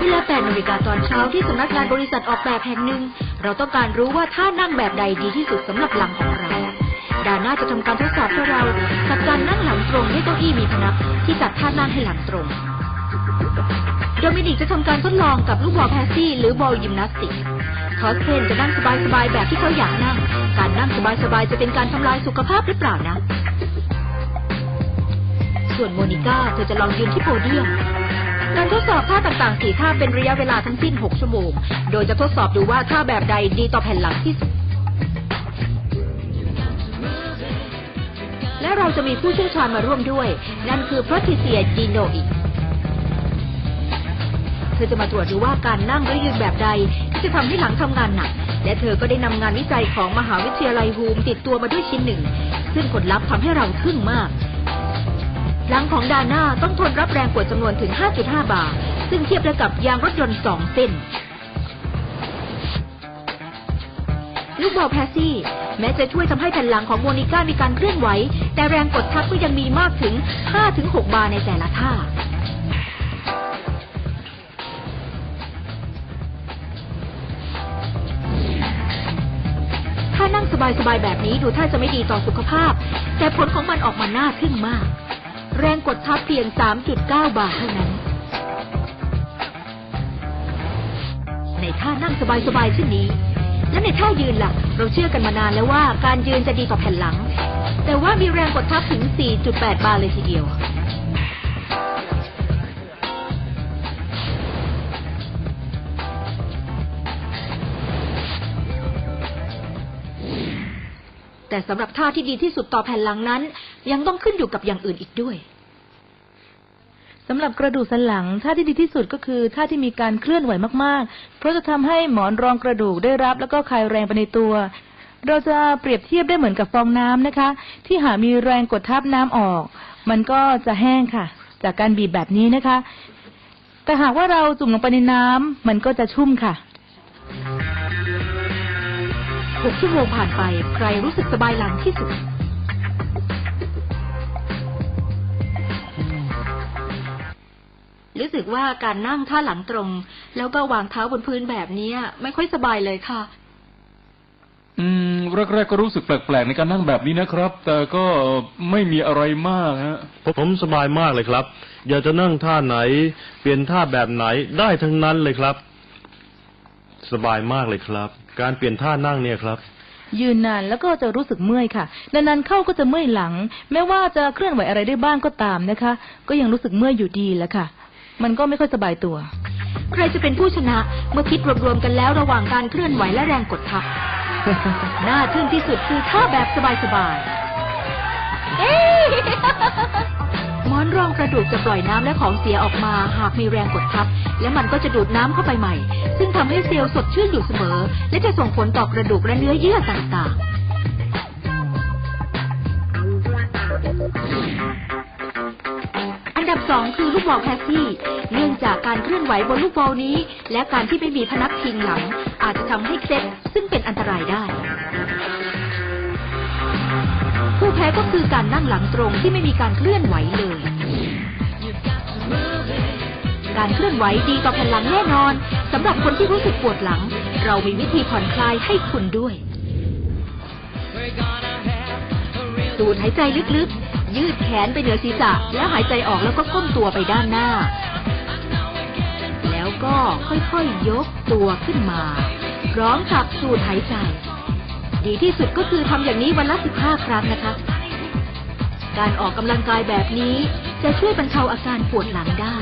เวลา8นาฬิกาตอนเช้าที่สำนักงานบริษัทออกแบบแห่งหนึ่ง เราต้องการรู้ว่าท่านั่งแบบใดดีที่สุดสำหรับหลังของเรา ดาน่าจะทำการทดสอบให้เรากับการนั่งหลังตรงด้วยเก้าอี้มีพนักที่จัดท่านั่งให้หลังตรง โดมินิกจะทำการทดลองกับลูกบอลแพสซี่หรือบอลยิมนาสติกทอสเพนจะนั่งสบายๆแบบที่เขาอยากนั่ง การนั่งสบายๆจะเป็นการทำลายสุขภาพหรือเปล่านะ ส่วนโมนิก้าเธอจะลองยืนที่โพเดียม การทดสอบท่าต่างๆ 4 ท่าเป็นระยะเวลาทั้งสิ้น 6 ชั่วโมง โดยจะทดสอบดูว่าท่าแบบใดดีต่อแผ่นหลังที่สุด และเราจะมีผู้เชี่ยวชาญมาร่วมด้วย นั่นคือพรติเซียจีโนอีกเธอจะมาตรวจดูว่าการนั่งและยืนแบบใดที่จะทำให้หลังทำงานหนัก และเธอก็ได้นำงานวิจัยของมหาวิทยาลัยฮูมติดตัวมาด้วยชิ้นหนึ่ง ซึ่งผลลัพธ์ทำให้เราทึ่งมาก หลังของดาน่าต้องทนรับแรงกดจำนวนถึง 5.5 บาร์ซึ่งเทียบได้กับยางรถยนต์2เส้น ลูกบอลแพสซี่ แม้จะช่วยทำให้แผ่นหลังของโมนิก้ามีการเคลื่อนไหว แต่แรงกดทับก็ยังมีมากถึง 5-6 บาร์ในแต่ละท่าถ้านั่งสบายๆแบบนี้ดูท่าจะไม่ดีต่อสุขภาพ แต่ผลของมันออกมาน่าทึ่งมาก ดทับเพียง 3.9 บาทเท่านั้น ในท่านั่งสบายๆเช่นนี้ และในท่ายืนล่ะ เราเชื่อกันมานานแล้วว่าการยืนจะดีต่อแผ่นหลัง แต่ว่ามีแรงกดทับถึง 4.8 บาร์เลยทีเดียวแต่สำหรับท่าที่ดีที่สุดต่อแผ่นหลังนั้น ยังต้องขึ้นอยู่กับอย่างอื่นอีกด้วย สำหรับกระดูกสันหลังท่าที่ดีที่สุดก็คือท่าที่มีการเคลื่อนไหวมากๆ เพราะจะทำให้หมอนรองกระดูกได้รับ แล้วก็คลายแรงไปในตัว เราจะเปรียบเทียบได้เหมือนกับฟองน้ำนะคะ ที่หากมีแรงกดทับน้ำออก มันก็จะแห้งค่ะ จากการบีบแบบนี้นะคะ แต่หากว่าเราจุ่มลงไปในน้ำมันก็จะชุ่มค่ะ6ชั่วโมงผ่านไปใครรู้สึกสบายหลังที่สุด รู้สึกว่าการนั่งท่าหลังตรง แล้วก็วางเท้าบนพื้นแบบนี้ไม่ค่อยสบายเลยค่ะ อืมแรกๆก็รู้สึกแปลกๆในการนั่งแบบนี้นะครับ แต่ก็ไม่มีอะไรมากฮะผมสบายมากเลยครับ อยากจะนั่งท่าไหน เปลี่ยนท่าแบบไหนได้ทั้งนั้นเลยครับ สบายมากเลยครับ การเปลี่ยนท่านั่งเนี่ยครับยืนนานแล้วก็จะรู้สึกเมื่อยค่ะ นานๆเข้าก็จะเมื่อยหลัง แม้ว่าจะเคลื่อนไหวอะไรได้บ้างก็ตามนะคะ ก็ยังรู้สึกเมื่อยอยู่ดีแหละค่ะ มันก็ไม่ค่อยสบายตัว ใครจะเป็นผู้ชนะ เมื่อคิดรวมๆกันแล้วระหว่างการเคลื่อนไหวและแรงกดทับ น่าทึ่งที่สุดคือท่าแบบสบายๆเอ๊ะหมอนรองกระดูกจะปล่อยน้ำและของเสียออกมา หากมีแรงกดทับ และมันก็จะดูดน้ำเข้าไปใหม่ ซึ่งทำให้เซลล์สดชื่นอยู่เสมอ และจะส่งผลต่อกระดูกและเนื้อเยื่อต่างๆอัน ดับสองคือลูกบอลแพสซี่เนื่องจากการเคลื่อนไหวบนลูกบอลนี้ และการที่ไม่มีพนักพิงหลัง อาจจะทำให้เซ็ตซึ่งเป็นอันตรายได้ ผู้แพ้ก็คือการนั่งหลังตรงที่ไม่มีการเคลื่อนไหวเลย การเคลื่อนไหวดีต่อแผ่นหลังแน่นอนสำหรับคนที่รู้สึกปวดหลัง เรามีวิธีผ่อนคลายให้คุณด้วย สูดหายใจลึกๆ ยืดแขนไปเหนือศีรษะ แล้วหายใจออกแล้วก็ก้มตัวไปด้านหน้า แล้วก็ค่อยๆยกตัวขึ้นมา พร้อมกับสูดหายใจ ดีที่สุดก็คือทำอย่างนี้วันละ15 ครั้งนะคะ การออกกำลังกายแบบนี้จะช่วยบรรเทาอาการปวดหลังได้